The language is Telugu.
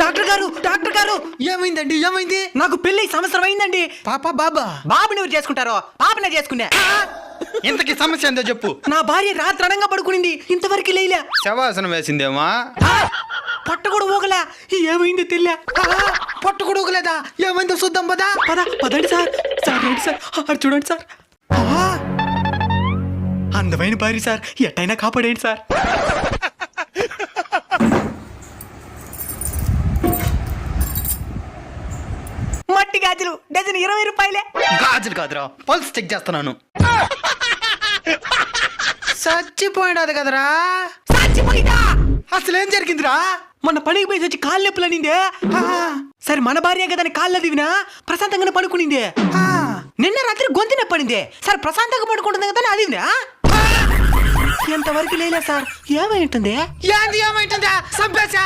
డాక్టర్ గారు డాక్టర్ గారు! ఏమైందండి ఏమైంది? నాకు పెళ్ళి సంవత్సరం అయిందండి. పాప బాబా? బాబుని ఎవరు చేసుకుంటారో? పాపనే చేసుకునే. ఇంతకి సమస్య ఏందో చెప్పు. నా భార్య రాత్రణంగా పడుకునింది. ఇంతవరకు లేలే శవాసనం వేసిందేమా? పొట్ట కూడా ఊగలే. ఏమైందో తెలియ? పొట్టు కొడుకులేదా ఏమైందో చూద్దాం పదా. పద పదండి సార్. సార్ రండి సార్. అటు చూడండి సార్! అందమైన భార్య సార్. ఎట్టయినా కాపాడేయండి సార్. గాజులు. డజన్ ఇరవై రూపాయలే. గాజులు కాదురా పల్స్ చెక్ చేస్తున్నాను. చచ్చిపోయినది కదరా. చచ్చిపోయిందా? అసలు ఏం జరిగిందిరా? మొన్న పనికి పోయి వచ్చి కాళ్ళు నొప్పులు అనిందే. సరే మన భార్య కదా కాళ్ళు దివినా ప్రశాంతంగానే పడుకునిందే. నిన్న రాత్రి గొంతు నొప్పి పడింది సార్ ప్రశాంతంగా పడుకుంటుంది కదా అదివినా? ఎంతవరకు లేలే సార్. ఏమై ఉంటుంది ఏంది ఏమైంటుందా? సంపేశా!